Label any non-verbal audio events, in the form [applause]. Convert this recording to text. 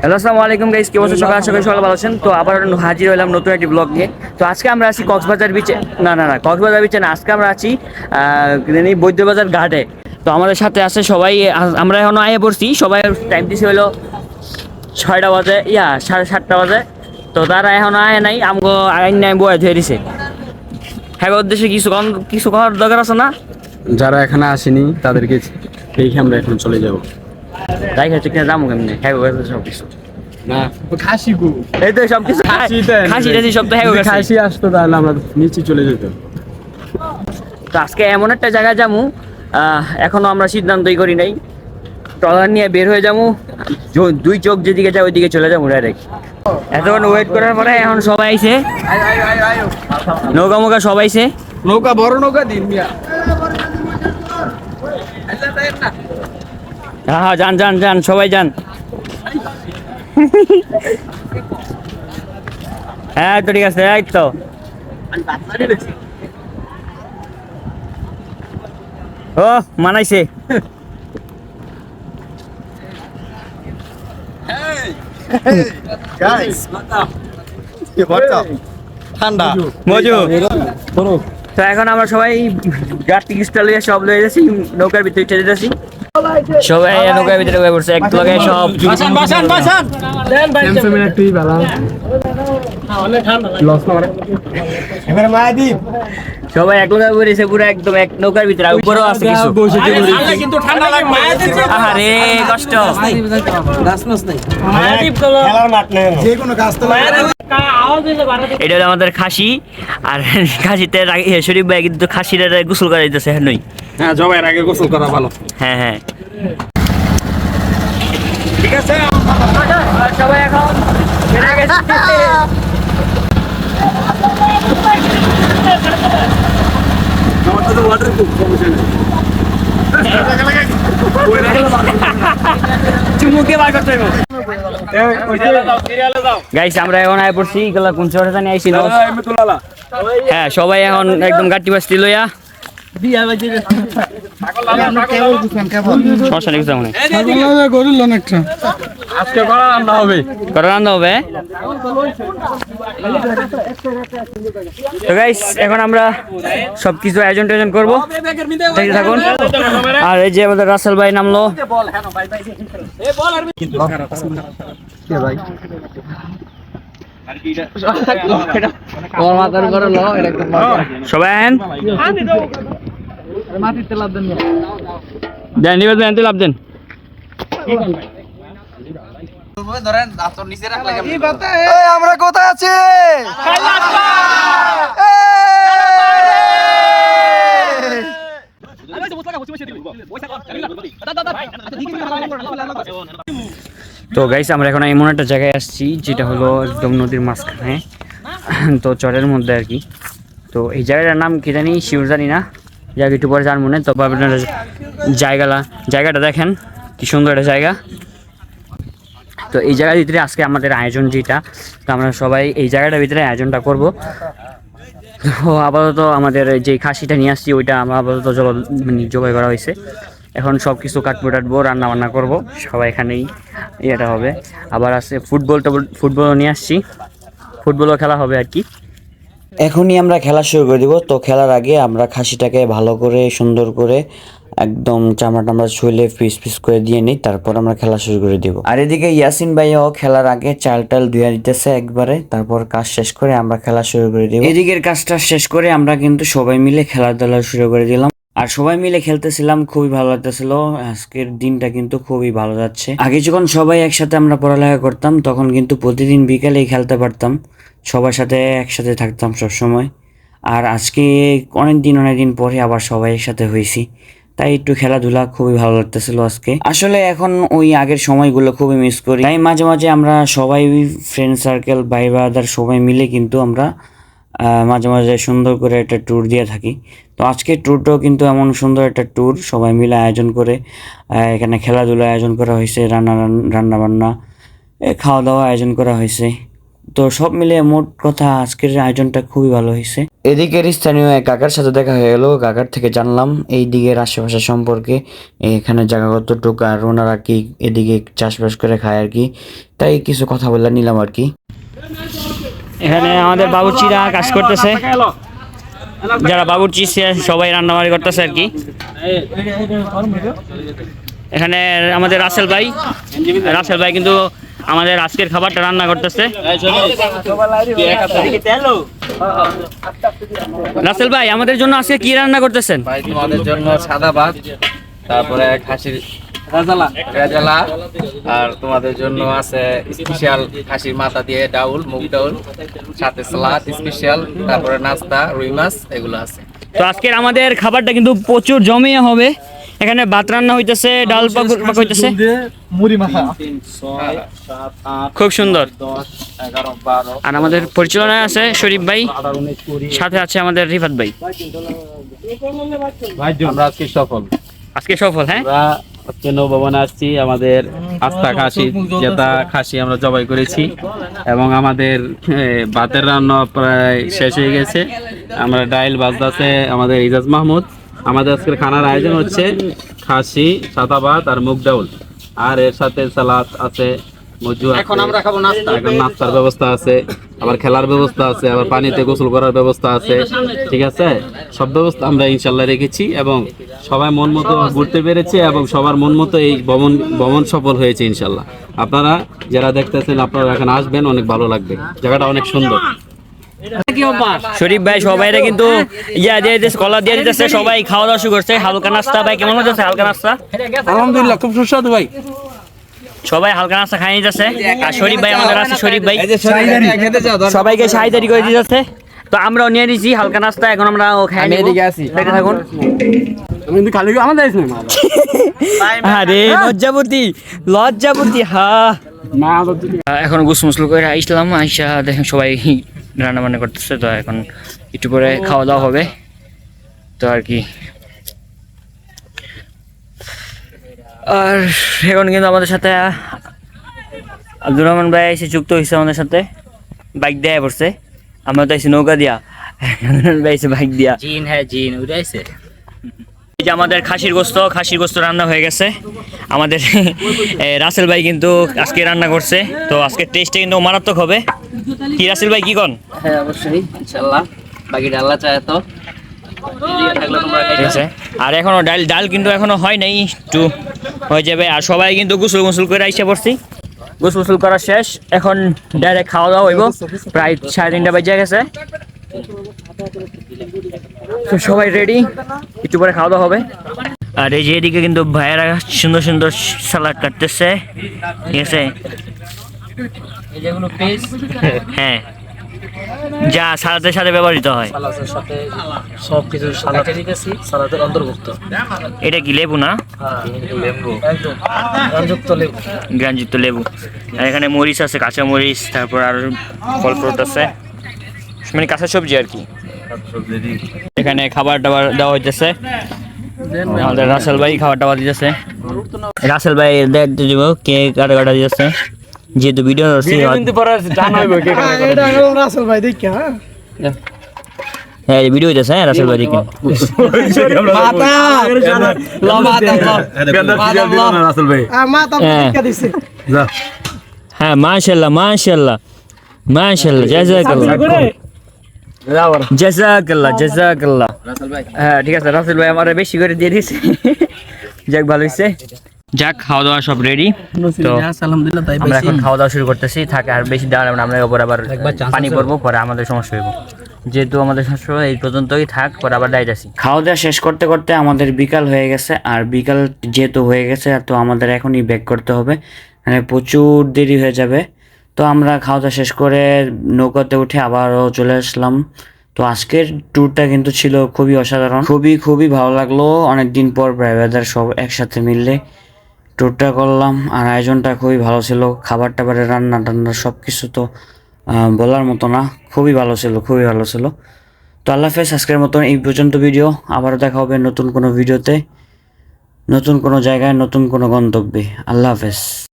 Hello, আসসালামু আলাইকুম guys কি অবস্থা সকাল সকাল সকাল ভালো আছেন? তো আবার হাজির হলাম নতুন একটি ব্লগ নিয়ে। তো আজকে আমরা আছি কক্সবাজার বিচে না না না, কক্সবাজার বিচে না, আজকে আমরা আছি বৈদ্যবাজার ঘাটে। তো আমাদের সাথে আছে সবাই আমরা এখনও আয়ে পড়ছি, সবাই টাইম দিছে হলো ছয়টা বাজে, ইয়া, সাড়ে সাতটা বাজে। তো তারা এখনও আয় নাই, আমগো আইন নাই, বয়ে ধুয়ে দিছে। হ্যাঁ উদ্দেশ্যে কিছু কিছু করার দরকার আছে না? যারা এখানে আসেনি, তাদেরকে দেখে আমরা এখন চলে যাব। তাই হচ্ছে কিনা যাব কেমনি? হ্যাঁ সব কিছু। না। খাসি গু এই তো সব কিছু খাসি টাসি সব তো হ্যাঁ খাসি আসতো তাহলে আমরা নিচে চলে যেত তো আজকে এমন একটা জায়গায় যাব আহ, এখনও আমরা সিদ্ধান্তই করি নাই। ট্রলার নিয়ে বের হয়ে যাব দুই চোখ যেদিকে যায় ওইদিকে চলে যাব ডাইরেক্ট এতক্ষণ ওয়েট করার পরে এখন সবাই আইছে। নৌকা মোকা সবাই আইছে। নৌকা বড় নৌকা দিন মিয়া। হ্যাঁ হ্যাঁ যান যান যান সবাই যান। হ্যাঁ তো ঠিক আছে এই তো। ও মানাইছে। ঠান্ডা। মজু। তো এখন আমরা সবাই স্টাইল লইয়া সব লয়ে যাচ্ছি নৌকার ভিতরে উঠে যেতেছি সবাই নৌকার ভিতরে বয়ে পড়ছে এক লগে সব স্যামসাং এর একটুই ভালো লস না করে এবারে মায়াদীপ সবাই এক পুরো একদম এক নৌকার ভিতরে উপরেও আছে কিছু। বসে কিন্তু ঠান্ডা লাগবে আহারে কষ্ট। যে কোনো গাছ এটা হলো আমাদের খাসি আর [laughs] খাসিতে শরীফ ভাই কিন্তু খাসিটা গোসল করা দিতেছে হ্যাঁ নই? হ্যাঁ জবাইয়ের আগে গোসল করা ভালো। হ্যাঁ হ্যাঁ। ঠিক আছে সবাই এখন গেছে। আমরা এখন আয় পড়ছি এগুলা কোন চড়ে জানি আইছি হ্যাঁ সবাই এখন একদম গাটি বাস্তি লইয়া এখন আমরা সবকিছু আয়োজন টায়োজন করব। থাকুন। আর এই যে আমাদের রাসেল ভাই নামলো। সবাই দেন দেন লাভ দেন। আমরা কোথায় আছি? তো গাইস আমরা এখন এমন একটা জায়গায় আসছি যেটা হলো একদম নদীর মাঝখানে। তো চরের মধ্যে আর কি। তো এই জায়গাটার নাম কি জানি? শিউর জানি না। যাক, একটু পরে জান মনে তবে আপনারা জায়গাটা জায়গাটা দেখেন, কি সুন্দর একটা জায়গা। তো এই জায়গার ভিতরে আজকে আমাদের আয়োজন যেটা, তো আমরা সবাই এই জায়গাটার ভিতরে আয়োজনটা করব। তো আপাতত আমাদের যে খাসিটা নিয়ে আসছি, ওইটা আমরা আপাতত মানে জবাই করা হয়েছে। এখন সব কিছু কাটবো টাটবো রান্না বান্না করব, সবাই এখানেই ইয়েটা হবে। আবার আছে ফুটবল টবল ফুটবলও নিয়ে আসছি। ফুটবলও খেলা হবে আর কি। এখনই আমরা খেলা শুরু করে দিব। তো খেলার আগে আমরা খাসিটাকে ভালো করে, সুন্দর করে একদম চামড়া টামড়া ছুলে পিস পিস করে দিয়ে নিই, তারপর আমরা খেলা শুরু করে দিব। আর এদিকে ইয়াসিন ভাইয়াও খেলার আগে চাল টাল ধুয়ে দিতেছে একবারে, তারপর কাজ শেষ করে আমরা খেলা শুরু করে দিব। এদিকের কাজটা শেষ করে আমরা কিন্তু সবাই মিলে খেলাধুলা শুরু করে দিলাম। আর সবাই মিলে খেলতেছিলাম, খুবই ভালো লাগতেছিল। আজকের দিনটা কিন্তু খুবই ভালো যাচ্ছে। আগে যখন সবাই একসাথে আমরা পড়ালেখা করতাম, তখন কিন্তু প্রতিদিন বিকালেই খেলতে পারতাম। সবার সাথে একসাথে থাকতাম সব সময় আর আজকে অনেক দিন অনেক দিন পরে আবার সবাই একসাথে হয়েছি। তাই একটু খেলাধুলা খুবই ভালো লাগতেছিল আজকে। আসলে এখন ওই আগের সময়গুলো খুবই মিস করি। তাই মাঝে মাঝে আমরা সবাই ফ্রেন্ড সার্কেল ভাই ব্রাদার সবাই মিলে কিন্তু আমরা মাঝে মাঝে সুন্দর করে একটা ট্যুর দিয়ে থাকি। তো আজকের ট্যুরটাও কিন্তু এমন সুন্দর একটা ট্যুর সবাই মিলে আয়োজন করে এখানে খেলাধুলা আয়োজন করা হয়েছে, রান্না রান্না বান্না খাওয়া দাওয়া আয়োজন করা হয়েছে। তো সব মিলিয়ে মোট কথা আজকের আয়োজনটা খুবই ভালো হয়েছে। এদিকের স্থানীয় এক কাকার সাথে দেখা হয়ে গেল। কাকার থেকে জানলাম এই দিকের আশেপাশে সম্পর্কে এখানে জায়গা কতটুকু আর ওনারা কি এদিকে চাষবাস করে খায় আর কি তাই কিছু কথা বলে নিলাম আর কি। এখানে আমাদের বাবুর্চিরা কাজ করতেছে। যারা বাবুর্চি সে- সবাই রান্নাবাড়ি করতেছে আর কি। এখানে আমাদের রাসেল ভাই রাসেল ভাই কিন্তু আমাদের আজকের খাবারটা রান্না করতেছে। রাসেল ভাই আমাদের জন্য আজকে কি রান্না করতেছেন? ভাই তোমাদের জন্য সাদা ভাত তারপরে খাসির রেজালা। আর তোমাদের জন্য আছে স্পেশাল খাসির মাথা দিয়ে ডাউল মুগ ডাউল সাথে সালাদ স্পেশাল তারপরে নাস্তা রুই মাছ এগুলো আছে। তো আজকের আমাদের খাবারটা কিন্তু প্রচুর জমিয়ে হবে। এখানে ভাত রান্না হইতেছে ডাল পাক হইতেছে। মুড়ি মাখা। খুব সুন্দর। আর আমাদের পরিচালনায় আছে শরীফ ভাই সাথে আছে আমাদের রিফাত ভাই। আমরা আজকে সফল। আজকে সফল হ্যাঁ? আমরা হচ্ছে নৌভবনে আসছি আমাদের আস্থা খাসি জেতা খাসি আমরা জবাই করেছি। এবং আমাদের ভাতের রান্না প্রায় শেষ হয়ে গেছে। আমরা ডাইল বাজদাছে আমাদের ইজাজ মাহমুদ। আমাদের আজকের খানার আয়োজন হচ্ছে খাসি সাদা ভাত আর মুগ ডাউল। আর এর সাথে সালাদ আছে মজু এখন আমরা খাব নাস্তা। এখন নাস্তার ব্যবস্থা আছে আবার খেলার ব্যবস্থা আছে আবার পানিতে গোসল করার ব্যবস্থা আছে ঠিক আছে? সব ব্যবস্থা আমরা ইনশাল্লাহ রেখেছি এবং সবাই মন মতো ঘুরতে পেরেছে এবং সবার মন মতো এই ভ্রমণ ভ্রমণ সফল হয়েছে ইনশাল্লাহ। আপনারা যারা দেখতেছেন আপনারা এখন আসবেন অনেক ভালো লাগবে। জায়গাটা অনেক সুন্দর। শরীফ ভাই সবাইরে কিন্তু ইয়া দিয়ে দিতেছে কলা দিয়ে দিতেছে সবাই খাওয়া দাওয়া শুরু করছে। হালকা নাস্তা ভাই কেমন হচ্ছে হালকা নাস্তা? আলহামদুলিল্লাহ খুব সুস্বাদু ভাই। সবাই হালকা নাস্তা খাই নিতেছে। আর শরীফ ভাই আমাদের আছে শরীফ ভাই। সবাইকে সাহিদারি করে দিতেছে। তো আমরাও নিয়ে নিয়েছি হালকা নাস্তা এখন আমরা খাই আমি এদিকে আছি। দেখতে থাকুন। কিন্তু খালি আমাদের আরে লজ্জাবতী লজ্জাবতী হা। এখন গুছ মুসলু করে আইসলাম আইসা দেখেন সবাই রান্না বান্না করতেছে, তো এখন একটু পরে খাওয়া দাওয়া হবে। তো আর কি। আর এখন কিন্তু আমাদের সাথে আব্দুর রহমান ভাই এসে যুক্ত হয়েছে আমাদের সাথে। বাইক দেয়া পড়ছে। আমরা তো এসে নৌকা দিয়া। ভাই এসে বাইক দিয়া। জিন হ্যাঁ জিন উড়াইছে এই যে আমাদের খাসির গোস্ত খাসির গোস্ত রান্না হয়ে গেছে। আমাদের [laughs] রাসেল ভাই কিন্তু আজকে রান্না করছে। তো আজকে টেস্টে কিন্তু মারাত্মক হবে। কি রাসেল ভাই কি কন? হ্যাঁ অবশ্যই ইনশাল্লাহ বাকিটা আল্লাহ চায় তো। আর এখনও ডাল ডাল কিন্তু এখনও হয় নাই একটু হয়ে যাবে। আর সবাই কিন্তু গোসল গোসল করে আইসে পড়ছি। গোসল গোসল করা শেষ। এখন ডাইরেক্ট খাওয়া দাওয়া হইব। প্রায় সাড়ে তিনটা বাজে গেছে। তো সবাই রেডি একটু পরে খাওয়া দাওয়া হবে? আর এই যে এদিকে কিন্তু ভাইয়েরা সুন্দর সুন্দর সালাড কাটতেছে। ঠিক আছে? হ্যাঁ। যা সালাদের সাথে ব্যবহৃত হয়। সালাদের সাথে সব কিছু দিতেছি সালাদের অন্তর্ভুক্ত। এটা কি লেবু না? হ্যাঁ লেবু। একদম লেবু। গ্রানযুক্ত লেবু। আর এখানে মরিচ আছে কাঁচা মরিচ তারপর আর ফল ফ্রুট আছে। মানে কাঁচা সবজি আর কি। এখানে খাবার দাবার দেওয়া হইতেছে। আমাদের রাসেল ভাই খাবার দাবার দিতেছে। রাসেল ভাই দেখতে দিব কে কাটা কাটা দিতেছে। যেহেতু ভিডিও হ্যাঁ ভিডিও হইতেছে হ্যাঁ রাসেল ভাই দেখেন হ্যাঁ। হ্যাঁ মাশাল্লাহ মাশাল্লাহ মাশাল্লাহ জাজাকাল্লাহ জাজাকাল্লাহ জাজাকাল্লাহ। হ্যাঁ ঠিক আছে রাসেল ভাই আমার বেশি করে দিয়ে দিয়েছে যাক ভালো হয়েছে যাক খাওয়া দাওয়া সব রেডি তো আমরা এখন খাওয়া দাওয়া শুরু করতেছি। থাকে আর বেশি দাঁড়াবো না আমরা ওপর আবার পানি পড়ব পরে আমাদের সমস্যা হইব। যেহেতু আমাদের সমস্যা এই পর্যন্তই থাক পরে আবার যাইতেছি খাওয়া দাওয়া শেষ করতে করতে আমাদের বিকাল হয়ে গেছে আর বিকাল যেহেতু হয়ে গেছে তো আমাদের এখনই ব্যাক করতে হবে। মানে প্রচুর দেরি হয়ে যাবে। তো আমরা খাওয়া দাওয়া শেষ করে নৌকাতে উঠে আবারও চলে আসলাম। তো আজকের ট্যুরটা কিন্তু ছিল খুবই অসাধারণ। খুবই খুবই ভালো লাগল। অনেক দিন পর weather সব একসাথে মিললে ট্যুরটা করলাম। আর আয়োজনটা খুবই ভালো ছিল। খাবার টাবারের রান্না টান্না সব কিছু তো বলার মতো না। খুবই ভালো ছিল, খুবই ভালো ছিল। তো আল্লাহ হাফেজ, আজকের মতন এই পর্যন্ত ভিডিও আবারও দেখা হবে নতুন কোনো ভিডিওতে নতুন কোনো জায়গায়, নতুন কোনো গন্তব্যে। আল্লাহ হাফেজ।